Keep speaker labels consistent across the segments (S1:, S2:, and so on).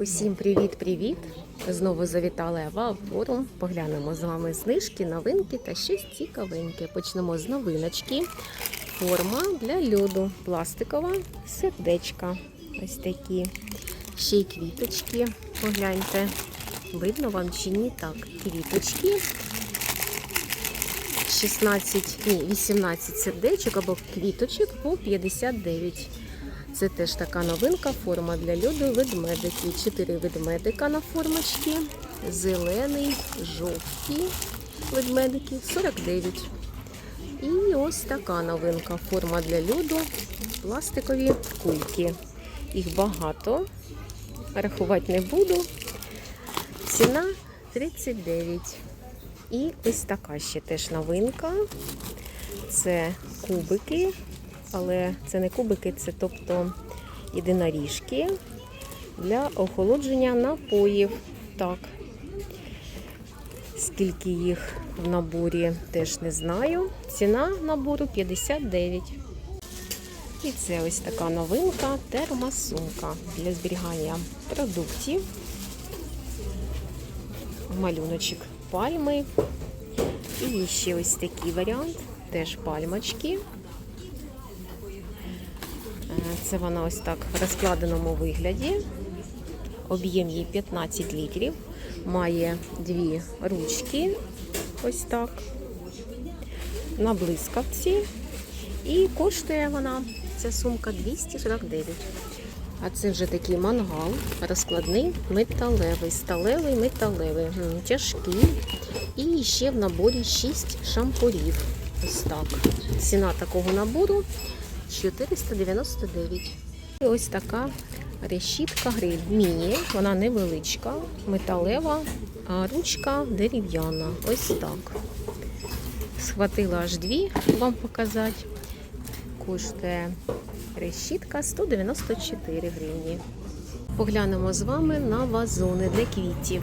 S1: Усім привіт-привіт! Знову завітали в Авторум. Поглянемо з вами знижки, новинки та щось цікавеньке. Почнемо з новиночки. Форма для льоду. Пластикова сердечка. Ось такі. Ще й квіточки. Погляньте. Видно вам чи ні? Так, квіточки. 16, ні, 18 сердечок або квіточок по 59. Це теж така новинка, форма для льоду, ведмедики. Чотири ведмедика на формочці. Зелений, жовті ведмедики 49. І ось така новинка. Форма для льоду, пластикові кульки. Їх багато. Рахувати не буду. Ціна 39. І ось така ще теж новинка. Це кубики, але це не кубики, це тобто єдиноріжки для охолодження напоїв. Так. Скільки їх в наборі, теж не знаю. Ціна набору 59. І це ось така новинка термосумка для зберігання продуктів. Малюночок пальми. І ще ось такий варіант, теж пальмочки. Це вона ось так в розкладеному вигляді. Об'єм її 15 літрів. Має дві ручки, ось так, на блискавці. І коштує вона, ця сумка 249. А це вже такий мангал, розкладний металевий, сталевий, металевий, тяжкий. І ще в наборі 6 шампурів. Ось так. Ціна такого набору 499. І ось така решітка гриль. Міні, вона невеличка, металева, а ручка дерев'яна. Ось так. Схватила аж дві вам показати. Коштує решітка 194 гривні. Поглянемо з вами на вазони для квітів.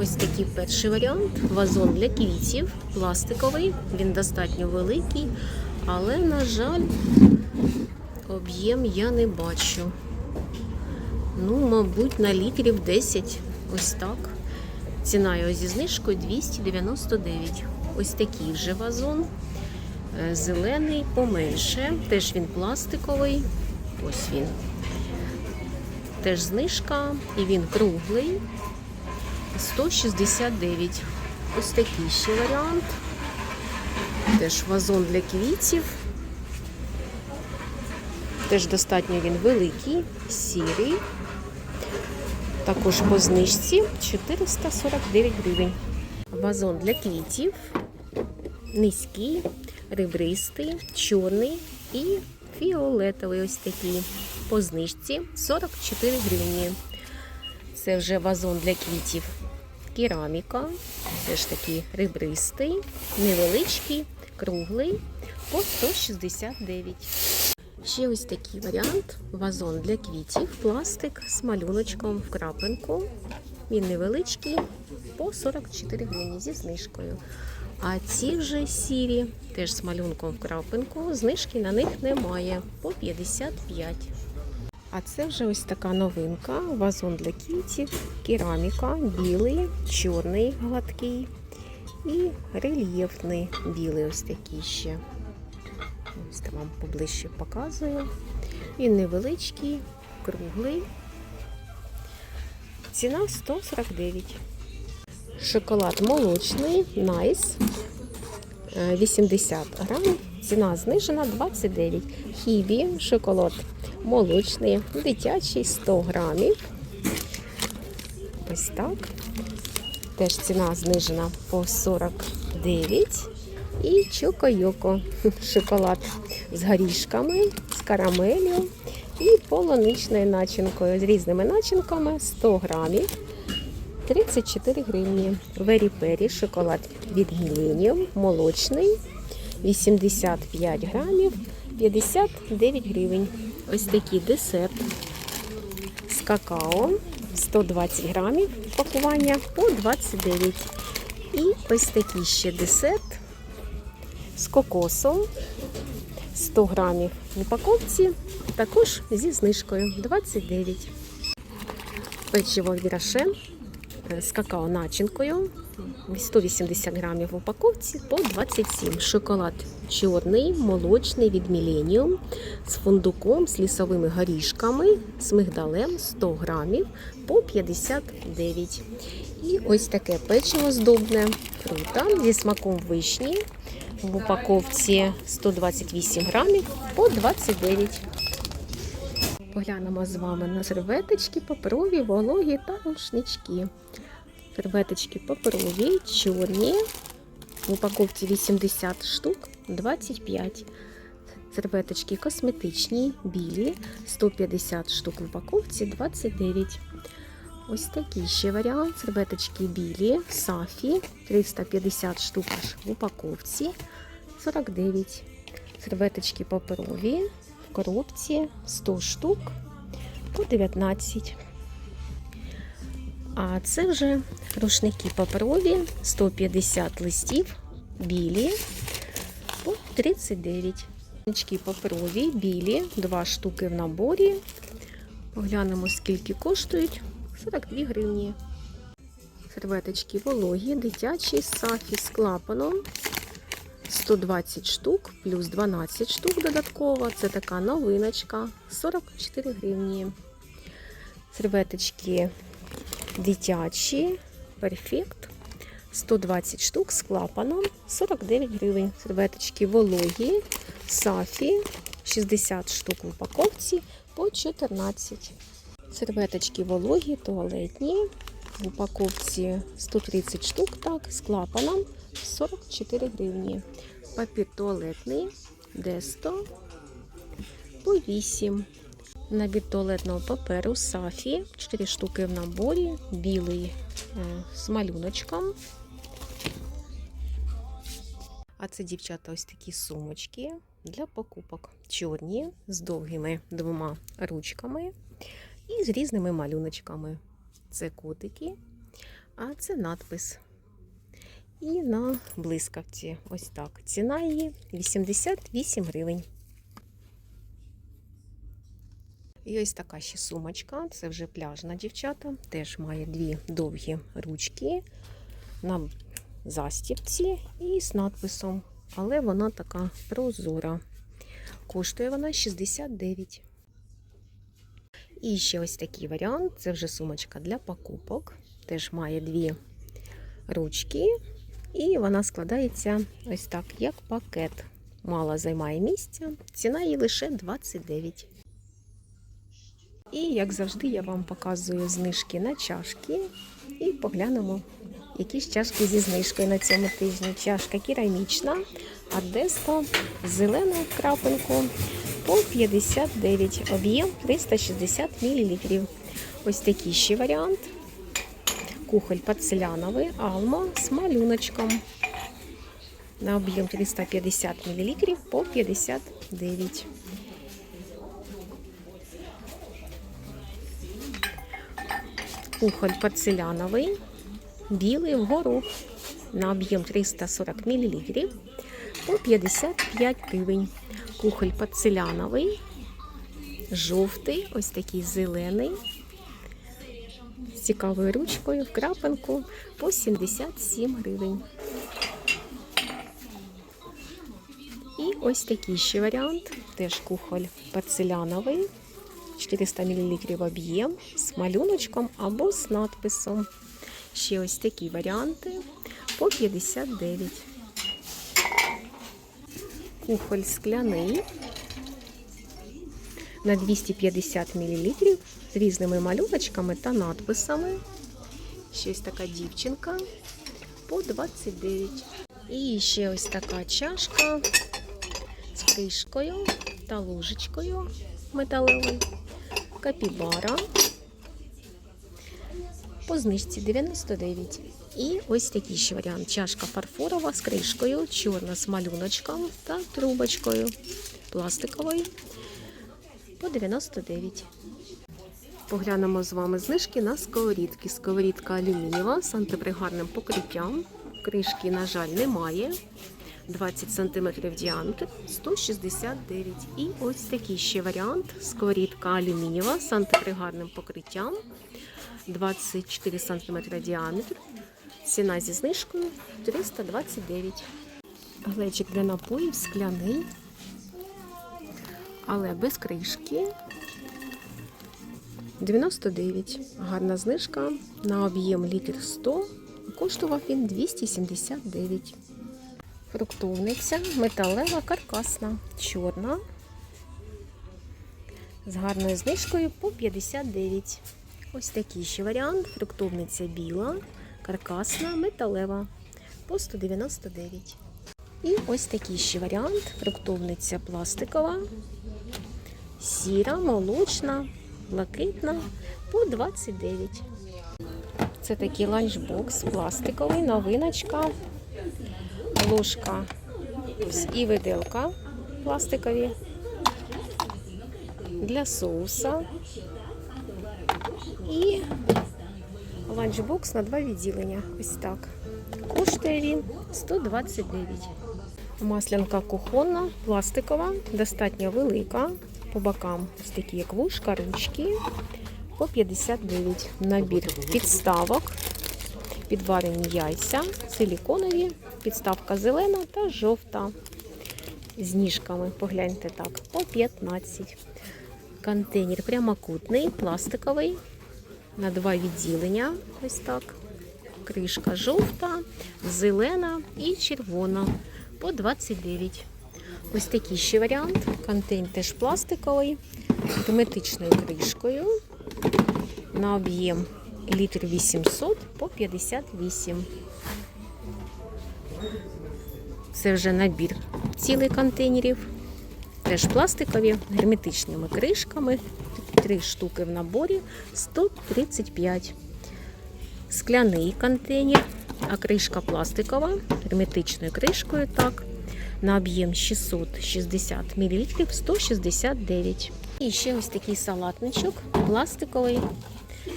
S1: Ось такий перший варіант. Вазон для квітів, пластиковий, він достатньо великий, але, на жаль, об'єм я не бачу. Ну, мабуть, на літрів 10. Ось так. Ціна його зі знижкою 299. Ось такий вже вазон. Е, Зелений поменше. Теж він пластиковий. Ось він. Теж знижка. І він круглий. 169. Ось такий ще варіант. Теж вазон для квітів. Теж достатньо він великий, сірий. Також по знижці 449 гривень. Вазон для квітів. Низький, ребристий, чорний і фіолетовий ось такий. По знижці 44 гривні. Це вже вазон для квітів. Кераміка, теж такий ребристий, невеличкий, круглий по 169. Ще ось такий варіант. Вазон для квітів, пластик з малюночком в крапинку. Він невеличкий, по 44 гривні зі знижкою. А ці вже сірі, теж з малюнком в крапинку. Знижки на них немає, по 55. А це вже ось така новинка. Вазон для квітів, кераміка, білий, чорний гладкий і рельєфний білий ось такий ще. Ось там вам поближче показую. Він невеличкий, круглий. Ціна 149. Шоколад молочний, найс. 80 грамів. Ціна знижена 29. Хібі, шоколад молочний, дитячий 100 грамів. Ось так. Теж ціна знижена по 49. І чокойоко шоколад з горішками, з карамелью і полуничною начинкою. З різними начинками 100 грамів. 34 гривні. Вері Пері шоколад від Міленіум, молочний, 85 грамів, 59 гривень. Ось такий десерт з какао, 120 грамів пакування по 29. І ось такий ще десерт з кокосом, 100 грамів в упаковці, також зі знижкою 29. Печиво Вірашен е, з какао начинкою. 180 грамів в упаковці по 27. Шоколад чорний, молочний від Millennium з фундуком, з лісовими горішками, з мигдалем 100 грамів по 59. І ось таке печиво здобне фрута зі смаком вишні в упаковці 128 грамів по 29. Поглянемо з вами на серветочки, паперові, вологі та рушнички. Серветочки паперові, чорні. В упаковці 80 штук 25. Серветочки косметичні, білі, 150 штук в упаковці 29. Ось такий ще варіант. Серветочки білі, сафі, 350 штук аж в упаковці 49. Серветочки паперові в коробці 100 штук по 19. А це вже рушники паперові, 150 листів, білі по 39. Рушнички паперові, білі, 2 штуки в наборі. Поглянемо, скільки коштують. 42 гривні. Серветочки вологі, дитячі, сафі з клапаном. 120 штук, плюс 12 штук додатково. Це така новиночка. 44 гривні. Серветочки дитячі, перфект. 120 штук з клапаном, 49 гривень. Серветочки вологі, сафі, 60 штук в упаковці по 14. Серветочки вологі, туалетні. В упаковці 130 штук, так, з клапаном 44 гривні. Папір туалетний, Десто по 8. Набір туалетного паперу Сафі, 4 штуки в наборі, білий е, з малюночком. А це, дівчата, ось такі сумочки для покупок. Чорні з довгими двома ручками і з різними малюночками. Це котики, а це надпис. І на блискавці. Ось так. Ціна її 88 гривень. І ось така ще сумочка. Це вже пляжна дівчата. Теж має дві довгі ручки на застібці і з надписом. Але вона така прозора. Коштує вона 69. І ще ось такий варіант. Це вже сумочка для покупок. Теж має дві ручки. І вона складається ось так, як пакет. Мало займає місця. Ціна її лише 29. І, як завжди, я вам показую знижки на чашки. І поглянемо, які ж чашки зі знижкою на цьому тижні. Чашка керамічна, Адеста, зелена в крапинку по 59, об'єм 360 мл. Ось такий ще варіант. Кухоль порцеляновий, алма з малюночком. На об'єм 350 мл по 59. Кухоль порцеляновий, білий вгору на об'єм 340 мл по 55 гривень. Кухоль порцеляновий, жовтий, ось такий зелений, з цікавою ручкою в крапинку по 77 гривень. І ось такий ще варіант, теж кухоль порцеляновий. 400 мл об'єм з малюночком або з надписом. Ще ось такі варіанти по 59. Кухоль скляний на 250 мл з різними малюночками та надписами. Ще ось така дівчинка по 29. І ще ось така чашка з кришкою та ложечкою металевою. Капібара по знижці 99. І ось такий ще варіант. Чашка фарфорова з кришкою, чорна з малюночком та трубочкою пластиковою по 99. Поглянемо з вами знижки на сковорідки. Сковорідка алюмінієва з антипригарним покриттям. Кришки, на жаль, немає. 20 см діаметр 169. І ось такий ще варіант. Сковорідка алюмінієва з антипригарним покриттям. 24 см діаметр. Ціна зі знижкою 329. Глечик для напоїв скляний, але без кришки. 99. Гарна знижка на об'єм літр 100. Коштував він 279. Фруктовниця металева каркасна, чорна. З гарною знижкою по 59. Ось такий ще варіант. Фруктовниця біла, каркасна, металева по 199. І ось такий ще варіант. Фруктовниця пластикова, сіра, молочна, блакитна по 29. Це такий ланчбокс пластиковий, новиночка, ложка і виделка пластикові для соуса. І ланчбокс на два відділення. Ось так. Коштує він 129. Маслянка кухонна, пластикова, достатньо велика. По бокам ось такі як вушка, ручки. По 59. Набір підставок, підварені яйця, силіконові, підставка зелена та жовта. З ніжками, погляньте так, по 15. Контейнер прямокутний, пластиковий, на два відділення. Ось так. Кришка жовта, зелена і червона по 29. Ось такий ще варіант. Контейнер теж пластиковий, герметичною кришкою. На об'єм літр 800 по 58. Це вже набір цілий контейнерів. Теж пластикові, герметичними кришками. Три штуки в наборі 135. Скляний контейнер, а кришка пластикова, герметичною кришкою. так. На об'єм 660 мл 169. І ще ось такий салатничок пластиковий,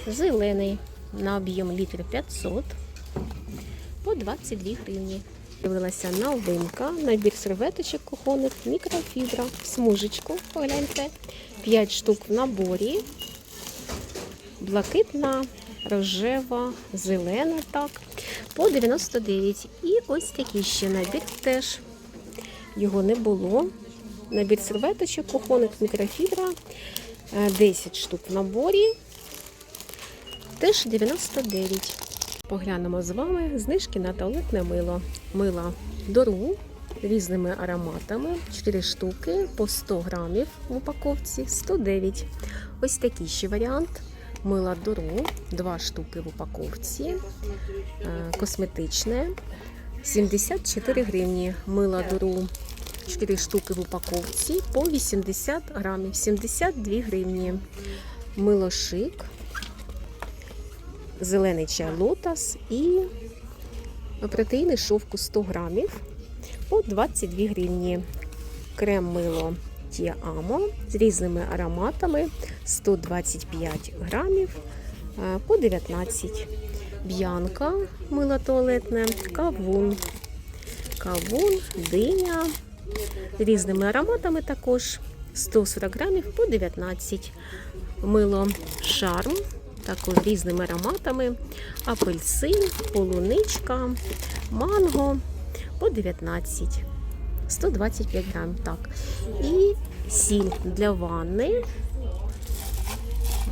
S1: зелений. На об'єм літр 500 по 22 гривні. З'явилася новинка, набір серветочок кухонних, мікрофібра, смужечку, погляньте, 5 штук в наборі, блакитна, рожева, зелена, так, по 99. І ось такий ще набір теж. Його не було. Набір серветочок кухонних, мікрофібра, е, 10 штук в наборі, теж 99. Поглянемо з вами знижки на туалетне мило. Мила дору різними ароматами. 4 штуки по 100 грамів в упаковці 109. Ось такий ще варіант. Мила дору, 2 штуки в упаковці. Е, Косметичне 74 гривні. Мила дору 4 штуки в упаковці по 80 грамів, 72 гривні. Мило шик зелений чай лотос і протеїни шовку 100 грамів по 22 гривні. Крем мило Тіамо з різними ароматами 125 грамів по 19. Б'янка мило туалетне, кавун, кавун, диня з різними ароматами також 140 грамів по 19. Мило шарм також різними ароматами. Апельсин, полуничка, манго по 19, 125 грам. Так. І сіль для ванни.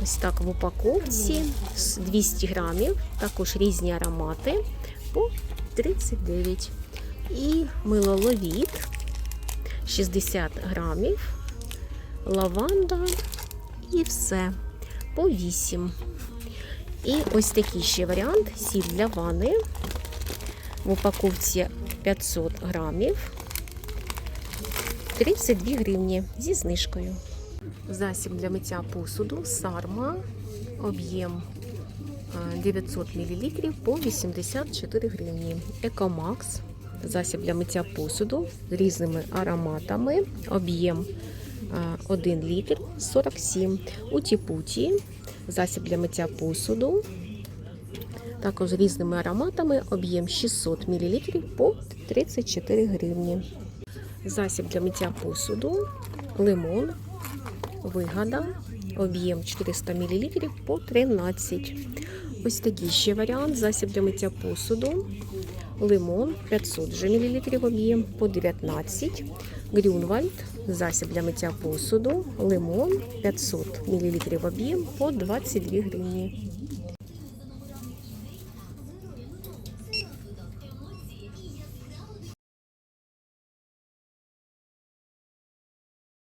S1: Ось так в упаковці з 200 грамів, також різні аромати по 39. І мило ловіт 60 грамів, лаванда і все по 8. І ось такий ще варіант сіль для ванни. В упаковці 500 грамів, 32 гривні зі знижкою. Засіб для миття посуду Сарма, об'єм е, 900 мл по 84 гривні. Екомакс, засіб для миття посуду з різними ароматами, об'єм 1 літр 47. Утіпуті, засіб для миття посуду. Також різними ароматами, об'єм 600 мл по 34 гривні. Засіб для миття посуду, лимон, вигада, об'єм 400 мл по 13. Ось такий ще варіант. Засіб для миття посуду. Лимон 500 вже мл об'єм по 19. Грюнвальд. Засіб для миття посуду. Лимон 500 мл об'єм по 22 гривні.